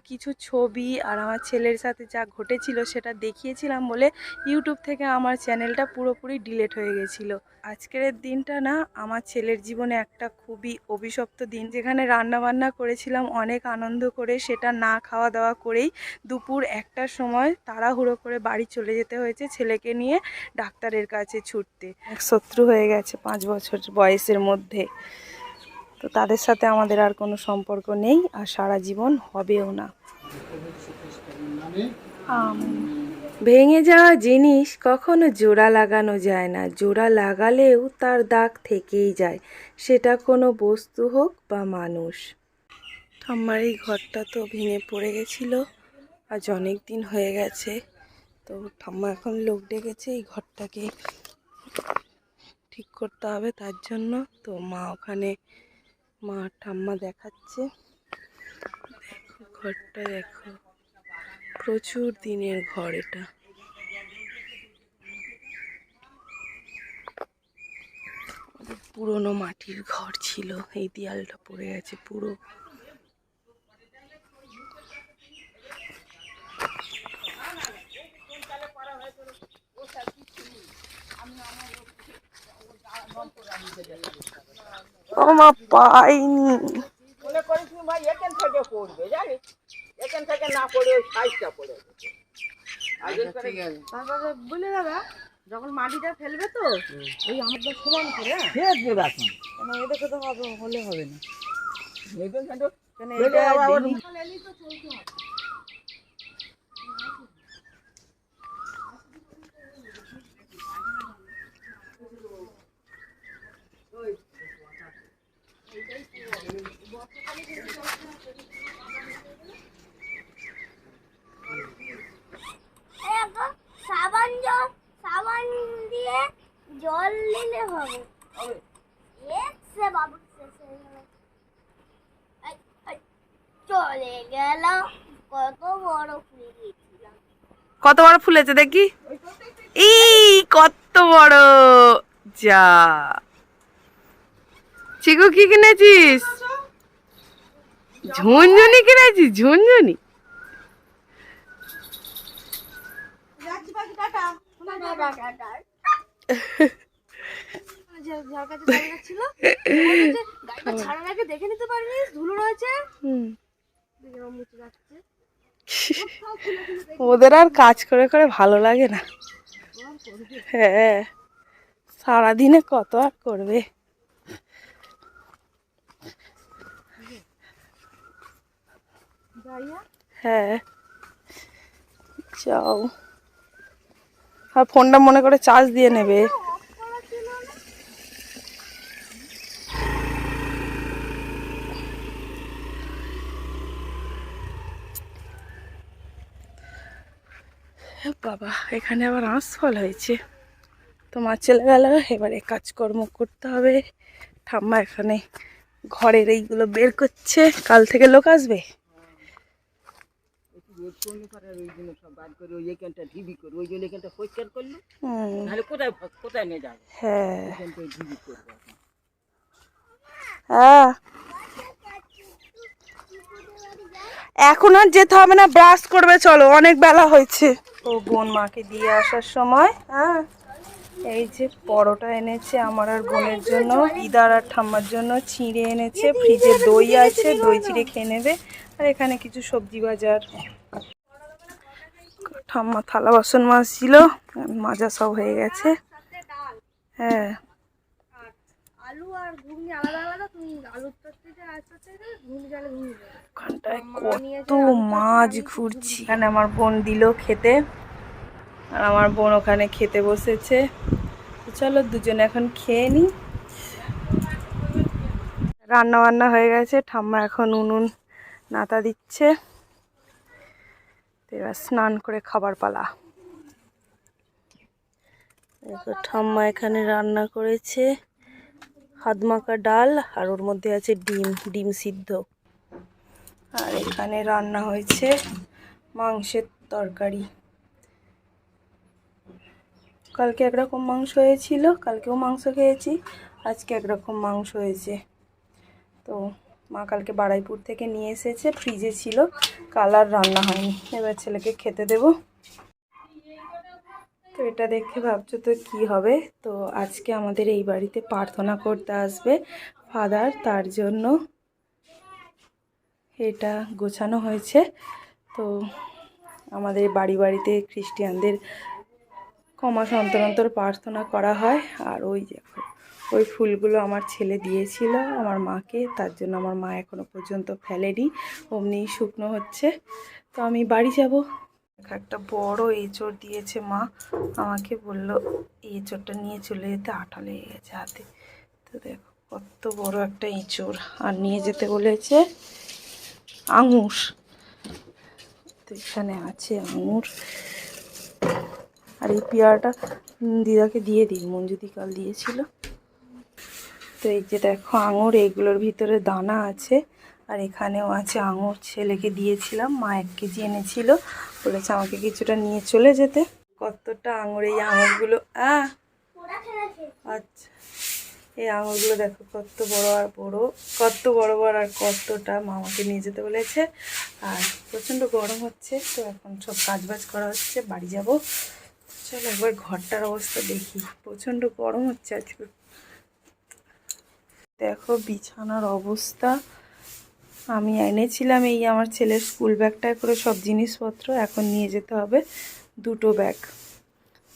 কিছু ছবি আর আমার ছেলের সাথে যা ঘটেছিল সেটা দেখিয়েছিলাম বলে ইউটিউব থেকে আমার চ্যানেলটা পুরোপুরি ডিলেট হয়ে গেছিল। আজকের দিনটা না আমার ছেলের জীবনে একটা খুবই অভিশপ্ত দিন। যেখানে রান্না বান্না করেছিলাম, অনেক আনন্দ করে সেটা না খাওয়া দাওয়া করেই দুপুর একটার সময় তাড়াহুড়ো করে বাড়ি চলে যেতে হয়েছে ছেলেকে নিয়ে ডাক্তারের কাছে ছুটতে। এক শত্রু হয়ে গেছে পাঁচ বছর বয়সের মধ্যে। তো তাদের সাথে আমাদের আর কোনো সম্পর্ক নেই আর সারা জীবন হবেও না। ভেঙে যাওয়া জিনিস কখনো জোড়া লাগানো যায় না। জোড়া লাগালেও তার দাগ থেকেই যায়। সেটা কোনো বস্তু হোক বা মানুষ। আমার এই ঘরটা তো ভেঙে পড়ে গেছিল আজ অনেক দিন হয়ে গেছে। তো ঠাম্মা এখন লোক ডেকেছে, এই ঘরটাকে ঠিক করতে হবে তার জন্য। তো মা ওখানে মা ঠাম্মা দেখাচ্ছে। দেখো, ঘরটা দেখো। প্রচুর দিনের ঘর এটা। পুরনো মাটির ঘর ছিল, এই দেয়ালটা পড়ে গেছে পুরো। ও মা পাইনি। মনে করিস নি ভাই এখান থেকে পড়বে জানিস? এখান থেকে না পড়ে ওই সাইজটা পড়ে বলে দাদা যখন মাটিটা ফেলবে তো ওই আমাদের সমান করে হ্যাঁ? ফেলবে রাখুন কেন এটাকে তো হবে হলে হবে না। এখান থেকে কেন ফেলে এটা আবার দিনই- এখন সাবান জল সাবান দিয়ে জল দিলে হবে এসে বাবু শেষ হয়ে গেল এই, এই, চলে গেল কত বড় ফুলে গেছিলাম কত বড় ফুলেছে দেখি? ই কত বড়। যা। চিকু কি কিনেছিস? ঝুনঝুনি কিনেছিস? ঝুনঝুনি। দেখে নিতে পারবি ধুলো রয়েছে। ওদের আর কাজ করে করে ভালো লাগে না। হ্যাঁ সারাদিনে কত আর করবে? হ্যাঁ যাও। আর ফোনটা মনে করে চার্জ দিয়ে নেবে। বাবা এখানে আবার আঁশফল হয়েছে। তো মা চলে গেল এবারে কাজকর্ম করতে হবে। ঠাম্মা এখানে ঘরের এইগুলো বের করছে। কাল থেকে লোক আসবে? হ্যাঁ। হ্যাঁ। এখন আর যেতে হবে না ব্রাশ করবে চলো অনেক বেলা হয়েছে। ও বোন মাকে দিয়ে আসার সময় হ্যাঁ এই যে পরোটা এনেছে আমার আর বোনের জন্য, ইদার আর ঠাম্মার জন্য চিঁড়ে এনেছে, ফ্রিজে দই আছে, দই চিড়ে খেয়ে নেবে, আর এখানে কিছু সবজি বাজার। ঠাম্মা থালা বাসন মাজছিল, মাজা সব হয়ে গেছে। হ্যাঁ। আলু আর ঘুগনি আলাদা আলাদা, তুমি আলুর কত মাছ ঘুরছি। এখানে আমার বোন দিল খেতে। আর আমার বোন ওখানে খেতে বসেছে। চলো দুজনে এখন খেয়ে নিই রান্না বান্না হয়ে গেছে। ঠাম্মা এখন উনুন নাতা দিচ্ছে। এবার স্নান করে খাবার পালা। ঠাম্মা এখানে রান্না করেছে। হাত মাখা ডাল আর ওর মধ্যে আছে ডিম ডিম সিদ্ধ। আর এখানে রান্না হয়েছে মাংসের তরকারি। কালকে একরকম মাংস হয়েছিল, কালকেও মাংস খেয়েছি, আজকে একরকম মাংস হয়েছে। তো মা কালকে বাড়াইপুর থেকে নিয়ে এসেছে, ফ্রিজে ছিল কালার রান্না হয়নি। এবার ছেলেকে খেতে দেবো। তো এটা দেখে ভাবছ তো কি হবে? তো আজকে আমাদের এই বাড়িতে প্রার্থনা করতে আসবে ফাদার, তার জন্য এটা গোছানো হয়েছে। তো আমাদের বাড়ি বাড়িতে খ্রিস্টিয়ানদের কমাস অন্তর অন্তর প্রার্থনা করা হয়। আর ওই দেখো, ওই ফুলগুলো আমার ছেলে দিয়েছিল আমার মাকে, তার জন্য আমার মা এখনও পর্যন্ত ফেলেনি অমনি শুকনো হচ্ছে। তো আমি বাড়ি যাব। একটা বড় এঁচড় দিয়েছে মা। আমাকে বলল এঁচড়টা নিয়ে চলে যেতে আঠা লেগে গেছে হাতে। তো দেখো, কত বড় একটা এঁচড়। আর নিয়ে যেতে বলেছে আঙুর। তো এখানে আছে আঙুর। আর এই পেয়ারাটা দিদাকে দিয়ে দিই, মঞ্জুদি কাল দিয়েছিল। তো এই যে দেখো আঙুর, এগুলোর ভিতরে দানা আছে। আর এখানেও আছে আঙুর, ছেলেকে দিয়েছিলাম, মা এক কেজি এনেছিল। বলেছে আমাকে কিছুটা নিয়ে চলে যেতে। কতটা আঙুর এই আঙুরগুলো আচ্ছা এই আঙুরগুলো দেখো, কত বড় আর বড়, কত বড় বড় আর কতটা মামাকে নিয়ে যেতে বলেছে। আর প্রচণ্ড গরম হচ্ছে, তো এখন সব কাজ বাজ করা হচ্ছে, বাড়ি যাব। চলো একবার ঘরটার অবস্থা দেখি, প্রচণ্ড গরম হচ্ছে আজকে। দেখো বিছানার অবস্থা আমি এনেছিলাম এই আমার ছেলের স্কুল ব্যাগটায় করে সব জিনিসপত্র এখন নিয়ে যেতে হবে দুটো ব্যাগ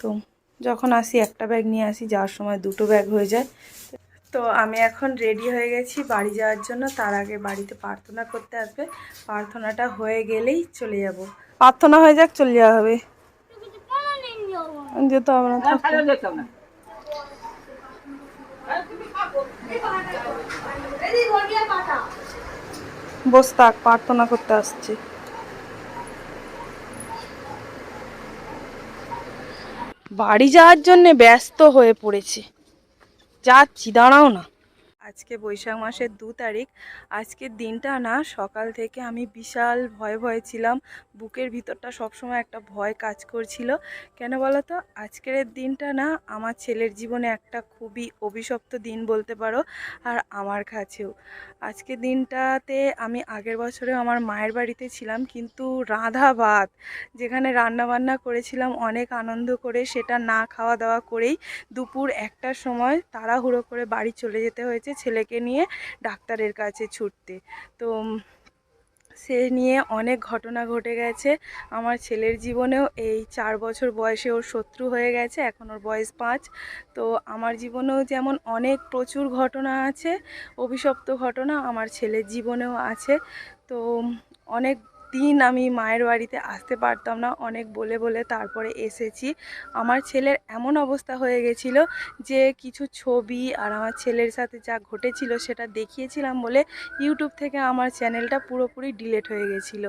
তো যখন আসি একটা ব্যাগ নিয়ে আসি যাওয়ার সময় দুটো ব্যাগ হয়ে যায়। তো আমি এখন রেডি হয়ে গেছি বাড়ি যাওয়ার জন্য। তার আগে বাড়িতে প্রার্থনা করতে আসবে। প্রার্থনাটা হয়ে গেলেই চলে যাব। প্রার্থনা হয়ে যাক চলে যাওয়া হবে। যেতে হবে না থাক। তাহলে বস থাক, প্রার্থনা করতে আসছি। বাড়ি যাওয়ার জন্যে ব্যস্ত হয়ে পড়েছে। যাচ্ছি, দাঁড়াও না। আজকে বৈশাখ মাসের দু তারিখ। আজকের দিনটা না, সকাল থেকে আমি বিশাল ভয়ে ভয়ে ছিলাম। বুকের ভিতরটা সবসময় একটা ভয় কাজ করছিল। কেন বলো তো আজকের দিনটা না, আমার ছেলের জীবনে একটা খুবই অভিশপ্ত দিন বলতে পারো, আর আমার কাছেও। আজকের দিনটাতে আমি আগের বছরে আমার মায়ের বাড়িতে ছিলাম, কিন্তু রাঁধা ভাত, যেখানে রান্নাবান্না করেছিলাম, অনেক আনন্দ করে সেটা না খাওয়া দাওয়া করেই দুপুর একটার সময় তাড়াহুড়ো করে বাড়ি চলে যেতে হয়েছে। ছেলেকে নিয়ে ডাক্তারের কাছে ছুটতে। তো সে নিয়ে অনেক ঘটনা ঘটে গেছে। আমার ছেলের জীবনেও এই চার বছর বয়সে ওর শত্রু হয়ে গেছে, এখন ওর বয়স পাঁচ। তো আমার জীবনেও যেমন অনেক প্রচুর ঘটনা আছে, অভিশপ্ত ঘটনা আমার ছেলের জীবনেও আছে। তো অনেক দিন আমি মায়ের বাড়িতে আসতে পারতাম না। অনেক বলে বলে তারপরে এসেছি। আমার ছেলের এমন অবস্থা হয়ে গেছিল যে কিছু ছবি আর আমার ছেলের সাথে যা ঘটেছিল সেটা দেখিয়েছিলাম বলে ইউটিউব থেকে আমার চ্যানেলটা পুরোপুরি ডিলেট হয়ে গেছিল।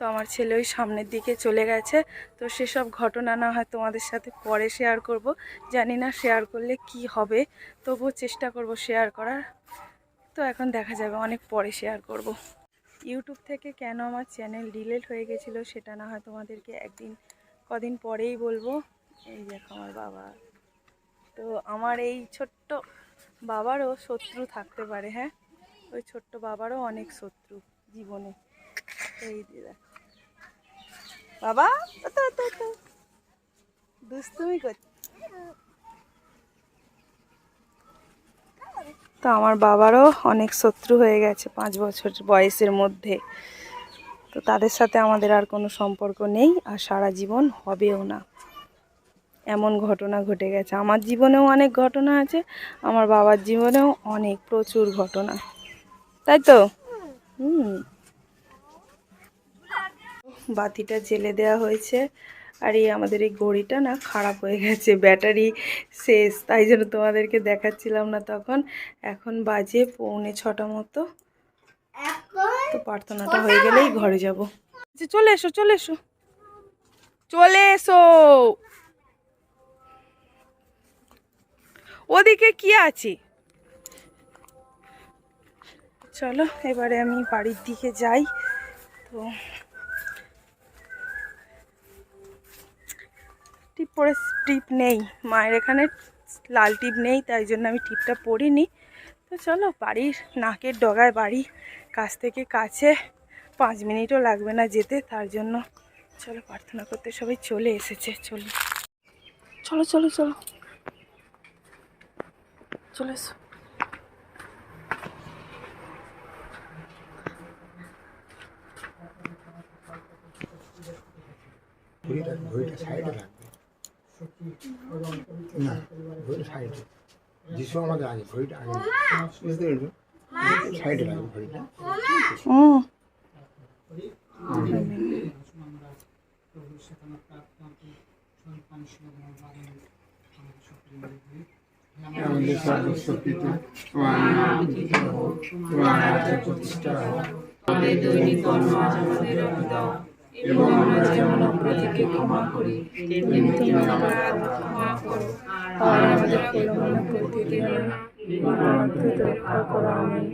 তো আমার ছেলে ওই সামনের দিকে চলে গেছে। তো সেসব ঘটনা না হয় তোমাদের সাথে পরে শেয়ার করব। জানি না শেয়ার করলে কি হবে। তবুও চেষ্টা করব শেয়ার করার। তো এখন দেখা যাবে, অনেক পরে শেয়ার করব। ইউটিউব থেকে কেন আমার চ্যানেল ডিলেট হয়ে গেছিল সেটা না হয় তোমাদেরকে একদিন কদিন পরেই বলব। এই দেখো আমার বাবা। তো আমার এই ছোট্ট বাবারও শত্রু থাকতে পারে হ্যাঁ? ওই ছোট্ট বাবারও অনেক শত্রু জীবনে। এই দেখো। বাবা তো, করছে। তো আমার বাবারও অনেক শত্রু হয়ে গেছে পাঁচ বছর বয়সের মধ্যে। তো তাদের সাথে আমাদের আর কোনো সম্পর্ক নেই আর সারা জীবন হবেও না। এমন ঘটনা ঘটে গেছে। আমার জীবনেও অনেক ঘটনা আছে, আমার বাবার জীবনেও অনেক প্রচুর ঘটনা। তাই তো? হুম। বাতিটা জেলে দেওয়া হয়েছে। আর এই আমাদের এই ঘড়িটা না খারাপ হয়ে গেছে ব্যাটারি শেষ তাই জন্য তোমাদেরকে দেখাচ্ছিলাম না তখন। এখন বাজে পৌনে ছটা মতো। তো প্রার্থনাটা হয়ে গেলেই ঘরে যাব। চলে এসো চলে এসো। চলে এসো। ওদিকে কি আছে? চলো এবারে আমি বাড়ির দিকে যাই। তো টিপ পরে টিপ নেই। মায়ের এখানে লাল টিপ নেই, তাই জন্য আমি টিপটা পরিনি। তো চলো, বাড়ির নাকের ডগায় বাড়ি, কাছ থেকে কাছে। পাঁচ মিনিটও লাগবে না যেতে, তার জন্য চলো, প্রার্থনা করতে সবাই চলে এসেছে, চলো। চলো চলো চলো। চলে এসো। ঘড়িটা ঘড়িটা সাইডে রাখবে না ঘড়িটা সাইডে। যিশু আমাদের আগে ঘড়িটা আগে বুঝতে পেরেছ? সাইডে রাখবে ঘড়িটা। হুম আমাদের সর্বস্ব তোমার নাম তোমার প্রতিষ্ঠা আমাদের দৈনিক কর্ম আমাদের দাও। এবং আমরা যেমন অপরাধীকে ক্ষমা করি তেমনি তুমি অপরাধ ক্ষমা করো। আর আমাদের প্রলোভনে না। রক্ষা করো আমিন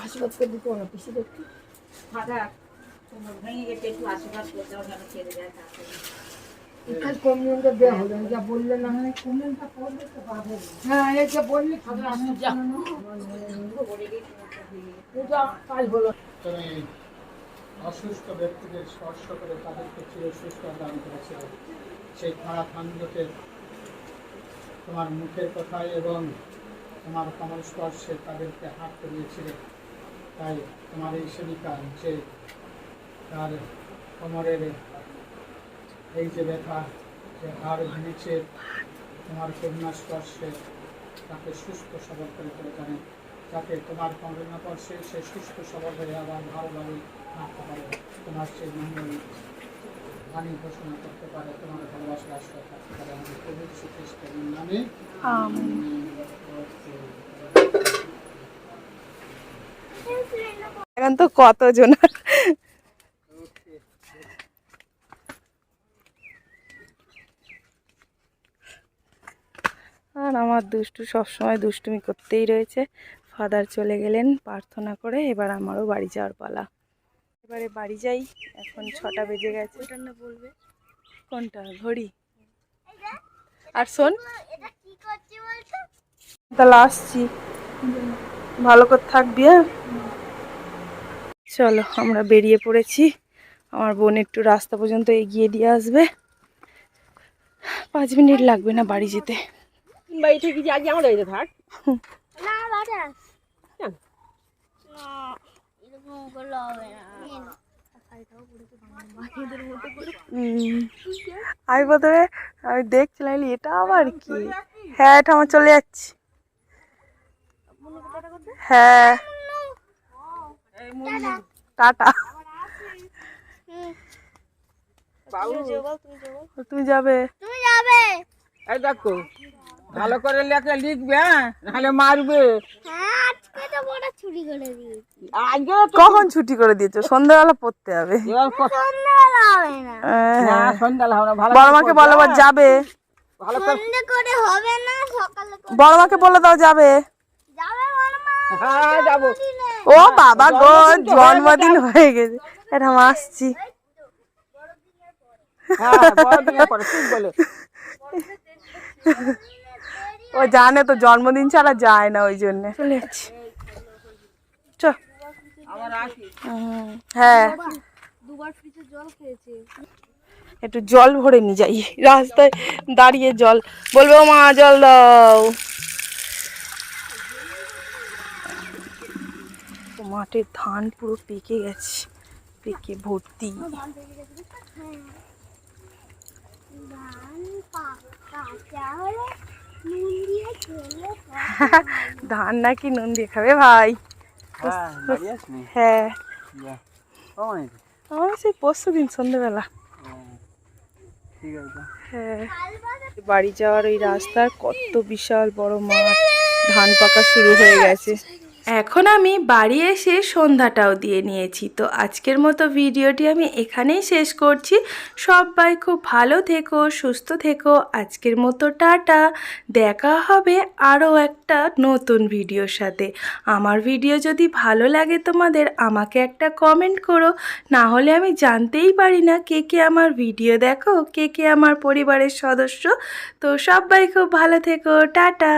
আশীর্বাদ করে। দিতে হবে পিসি দেখতে ভেঙে গেছে একটু আশীর্বাদ করতে হবে ছেড়ে যায় তাড়াতাড়ি। কমিউনটা দেওয়া হলো যা বললে না। হয় কমিউনটা পড়লে তো পাবে হ্যাঁ এই যে বললি ফাদার আসতে যা পূজা কাজ হলো। অসুস্থ ব্যক্তিদের স্পর্শ করে তাদেরকে চির সুস্থ দান করেছিল সেই খারাপ আনন্দকে তোমার মুখের কথায় এবং তোমার কমল স্পর্শে তাদেরকে হাত করিয়েছিলে তাই তোমার এই সেবিকা যে তার কোমরের এই যে ব্যথা যে হাড় ভেঙেছে তোমার করুণা স্পর্শে তাকে সুস্থ সবল করে তুলে জানে যাতে তোমার করুণা স্পর্শে সে সুস্থ সবল হয়ে আবার ভালোভাবে হাঁটতে পারে। তোমার সেই মঙ্গল বাণী ঘোষণা করতে পারে তোমার ভালোবাসা আশ্রয় থাকতে পারে। আমাদের প্রভু খ্রিস্টের নামে এখন তো কতজন? আর আমার দুষ্টু সবসময় দুষ্টুমি করতেই রয়েছে। ফাদার চলে গেলেন প্রার্থনা করে, এবার আমারও বাড়ি যাওয়ার পালা। এবারে বাড়ি যাই, এখন ছটা বেজে গেছে। বলবে কোনটা? ঘড়ি? আর শোন। তাহলে আসছি। ভালো করে থাকবি হ্যাঁ চলো, আমরা বেরিয়ে পড়েছি। আমার বোন একটু রাস্তা পর্যন্ত এগিয়ে দিয়ে আসবে। পাঁচ মিনিট লাগবে না বাড়ি যেতে। বাড়ি থেকে যে আজ আমার বাড়িতে থাক। না আমি প্রথমে আমি দেখছিলাম এটা আবার কি? হ্যাঁ এটা আমার চলে যাচ্ছি। হ্যাঁ। টাটা। তুমি যাবে। তুমি যাবে। এই দেখো। ভালো করে লেখা লিখবে হ্যাঁ? নাহলে মারবে। হ্যাঁ আজকে তো বড় ছুটি করে দিয়েছি। আজকে কখন ছুটি করে দিয়েছ? সন্ধ্যাবেলা পড়তে হবে। এবার সন্ধ্যাবেলা হবে না। হ্যাঁ, না। হবে না ভালো বড় মাকে বলো আবার? যাবে। ভালো করে হবে না সকালে বড় মাকে বলে দাও যাবে। যাবে বড় মা হ্যাঁ যাব। ও বাবা গো জন্মদিন হয়ে গেছে। এটা আসছি। হ্যাঁ বড়দিনের পরে ঠিক বলে। ও জানে তো জন্মদিন ছাড়া যায় না ওই জন্য। চলে যাচ্ছি। চ। আমার আসি হুম, হ্যাঁ। দুবার ফ্রিজে জল খেয়েছে একটু জল ভরে নিয়ে যাই। রাস্তায় দাঁড়িয়ে জল। বলব মা জল দাও। মাঠের ধান পুরো পেকে গেছে। পেকে ভর্তি। ধান ধান নাকি নুন দিয়ে খাবে ভাই? হ্যাঁ হ্যাঁ। আমার সেই পরশু দিন সন্ধ্যেবেলা হ্যাঁ। বাড়ি যাওয়ার ওই রাস্তার কত বিশাল বড় মাঠ। ধান পাকা শুরু হয়ে গেছে। এখন আমি বাড়ি এসে সন্ধ্যাটাও দিয়ে নিয়েছি। তো আজকের মতো ভিডিওটি আমি এখানেই শেষ করছি। সবাই খুব ভালো থেকো, সুস্থ থেকো। আজকের মতো টাটা। দেখা হবে আরও একটা নতুন ভিডিওর সাথে। আমার ভিডিও যদি ভালো লাগে তোমাদের, আমাকে একটা কমেন্ট করো। না হলে আমি জানতেই পারি না কে কে আমার ভিডিও দেখো, কে কে আমার পরিবারের সদস্য। তো সবাই খুব ভালো থেকো। টাটা।